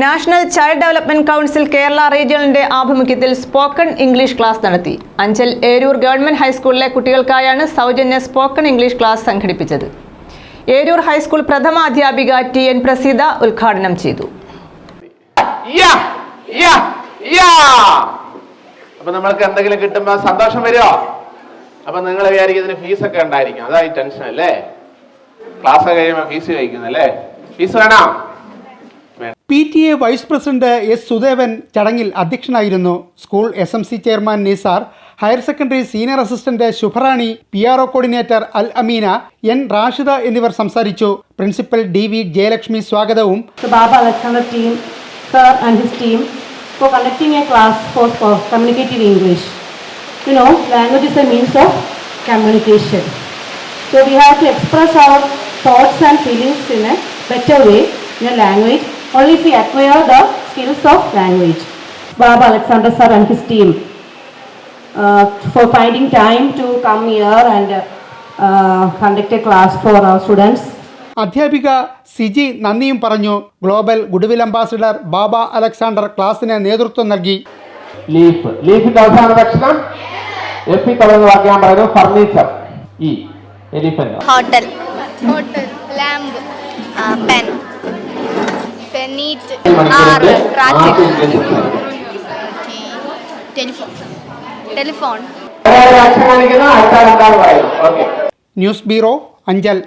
National child development council Kerala റീജിയണിന്റെ ആഭിമുഖ്യത്തിൽ spoken English class നടത്തി. Anchal Eroor government ഹൈസ്കൂളിലെ കുട്ടികൾക്കായാണ് സൗജന്യ സ്പോക്കൺ ഇംഗ്ലീഷ് ക്ലാസ് സംഘടിപ്പിച്ചത്. ഏരൂർ ഹൈസ്കൂൾ പ്രഥമ അധ്യാപിക ടി എൻ പ്രസീത ഉദ്ഘാടനം ചെയ്തു. അപ്പൊ നമ്മൾക്ക് എന്തെങ്കിലും കിട്ടുമ്പോ സന്തോഷം വരുമോ അപ്പൊ നിങ്ങൾ വിചാരിക്കും ഇതിന് ഫീസൊക്കെ ഉണ്ടായിരിക്കും. അതായി ടെൻഷൻ അല്ലേ? ക്ലാസ് കഴിയുമ്പോ ഫീസ് കഴിക്കുന്നല്ലേ ഫീസ് വേണോ? P T A vice president S Sudevan ചടങ്ങിൽ അധ്യക്ഷനായിരുന്നു school S M C chairman Nisar higher secondary senior assistant Shubharani P R O coordinator Al Ameena N Rashida എന്നിവർ സംസാരിച്ചു. പ്രിൻസിപ്പൽ ഡി വി ജയലക്ഷ്മി സ്വാഗതവും. Baba team sir and his team for a class for for English you know language is a means of communication so we have to express our thoughts and feelings in a better way in a language only if we acquire the skills of language. Baba Alexander sir and his team uh, for finding time to come here and uh, conduct a class for our students. അധ്യാപിക സിജി നന്ദിയും പറഞ്ഞു global goodwill ambassador Baba Alexander ക്ലാസിന് നേതൃത്വം നൽകി leaf ലീഫിന്റെ അവസാന അക്ഷരം എപ്പി തുടങ്ങുന്ന വാക്യം പറയുന്നത് ഫർണിച്ചർ ഈ elephant hotel hotel lamp uh, pen penit r telephone. Telephone news bureau Anchal.